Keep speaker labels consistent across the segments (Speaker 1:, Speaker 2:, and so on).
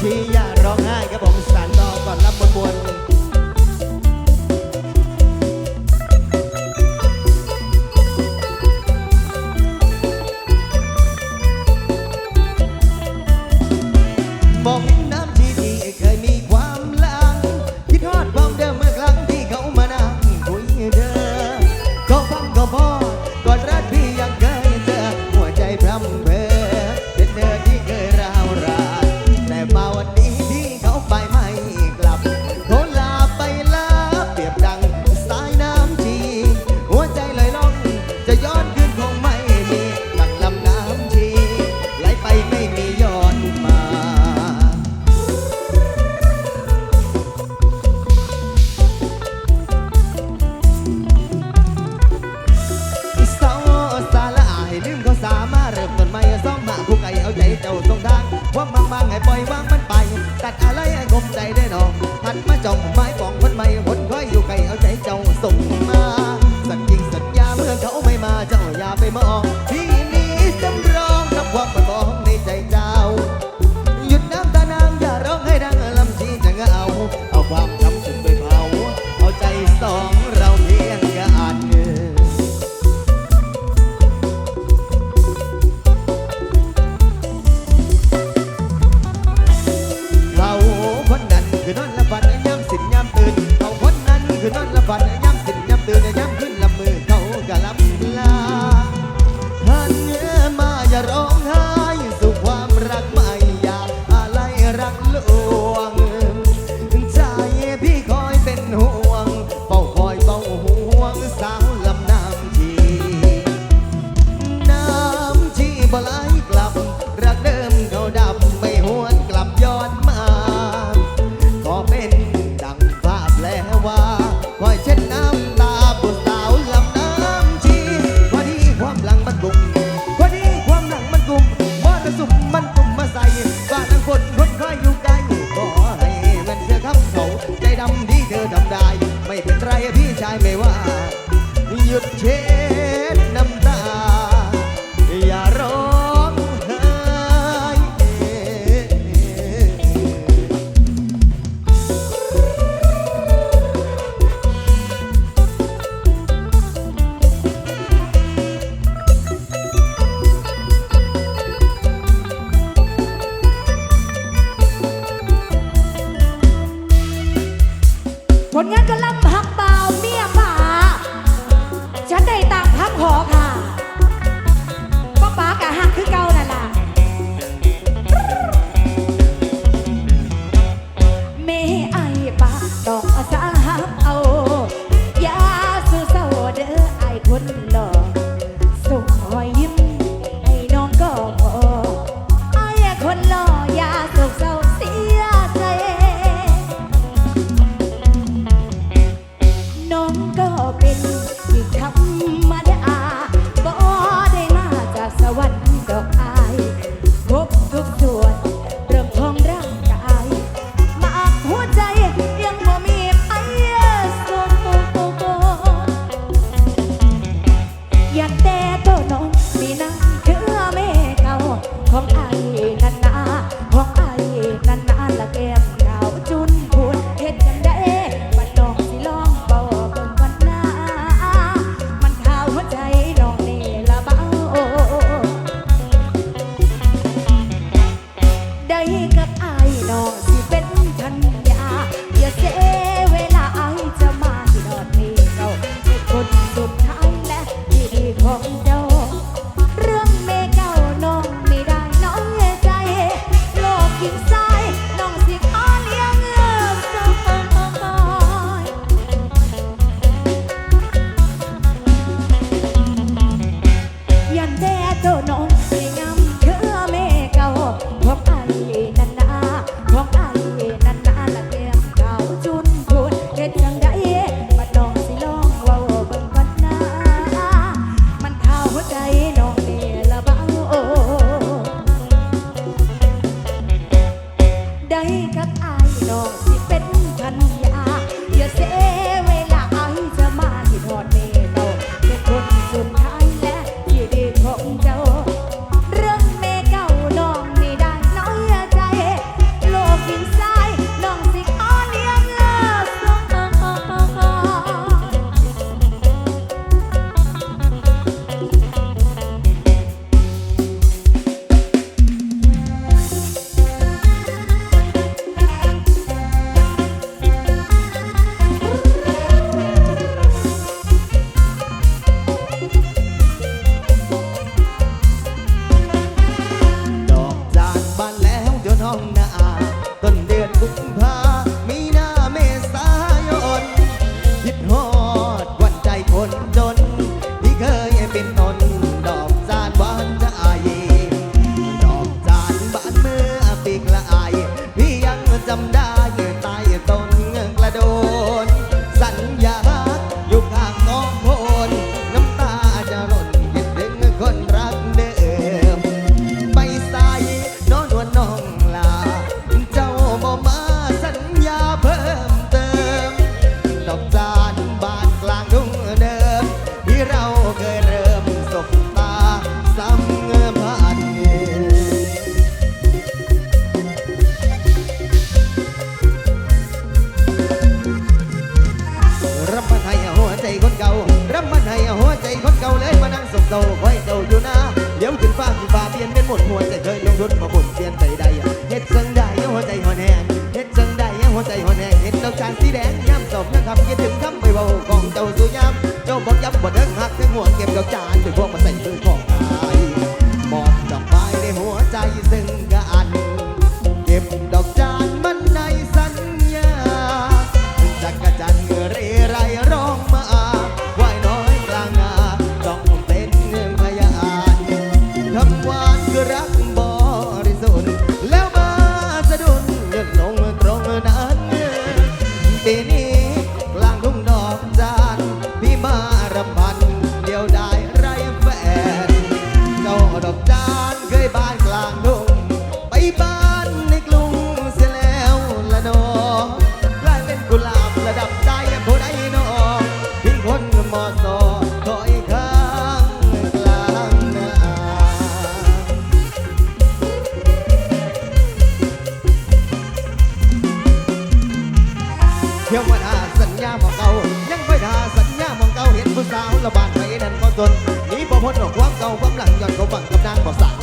Speaker 1: ที่อย่าร้องไห้ครับผมสานต่อก่อนรับบนบนหนึ่ง นเป็นหมดหัวใจเคยลงทุนมาบ่นเปลี่ยนไปได้เฮ็ด
Speaker 2: จังได้หัวใจหอนแหงเฮ็ดจังได้หัวใจหอนแหงเห็นดอกจานสีแดงย้ำตบนะครับคิดถึงคำไม่เบากองเจ้าสุยามเจ้าบอกย้ำ
Speaker 1: บ่เดินหักถึงหัวเก็บดอกจานถึงพวกมาใส่ เที่ยวมา
Speaker 2: ดาสั
Speaker 1: ญญาบองเก่ายังค่อยาสัญญาบองเก่าเห็นผู้สาวละ
Speaker 2: บานไปนั่นก็จนหนี้บ่พ้นดอกควา
Speaker 1: มเก่า
Speaker 2: ความหลังย้อนเขาบังกับนางบ่สัก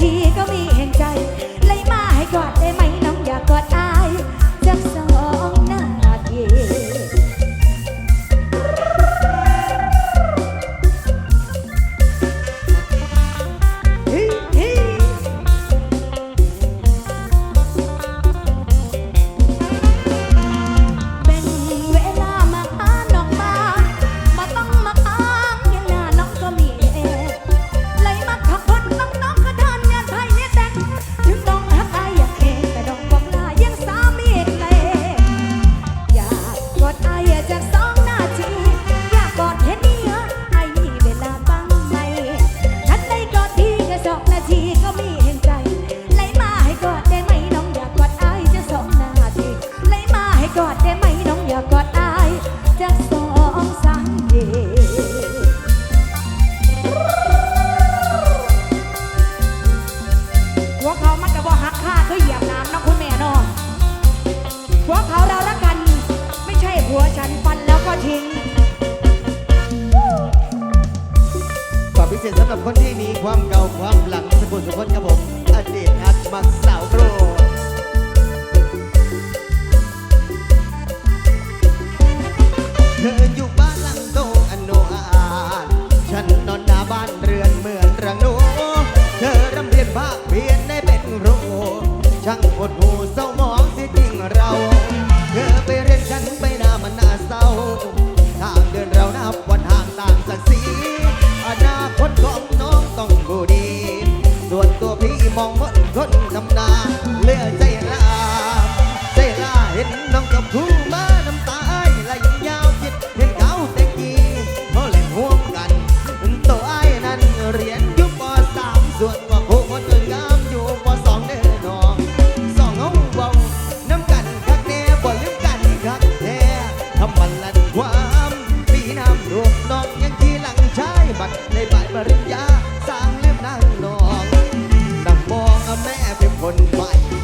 Speaker 2: ทีก็มี ช่างอดหูเศร้า morning fight.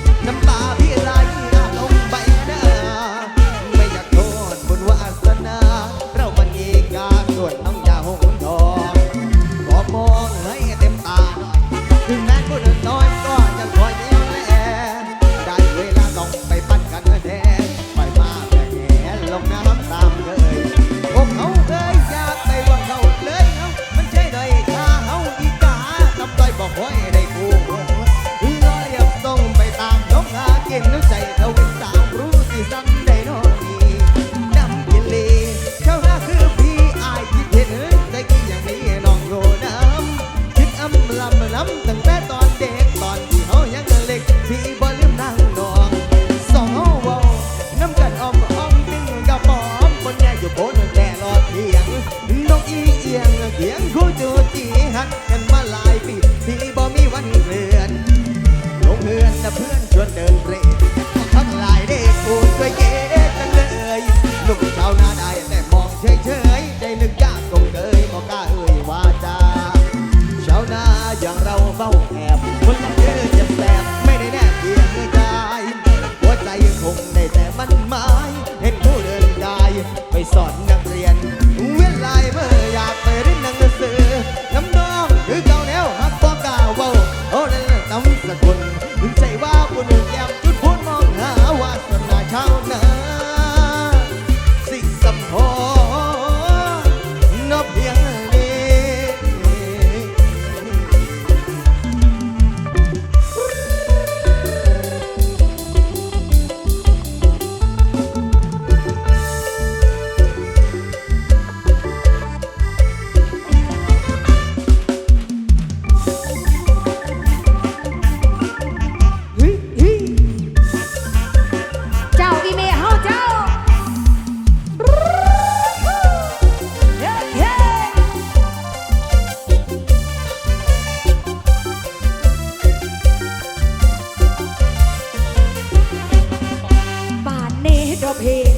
Speaker 2: Hey.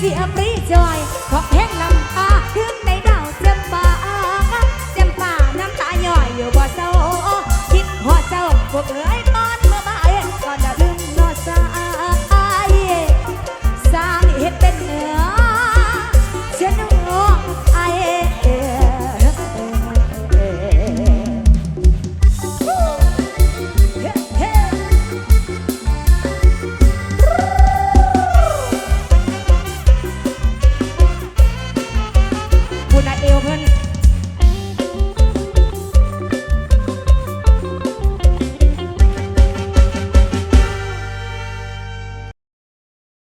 Speaker 2: เดี๋ยวหรือจะอายบอกมาอย่างดีๆเสียปรี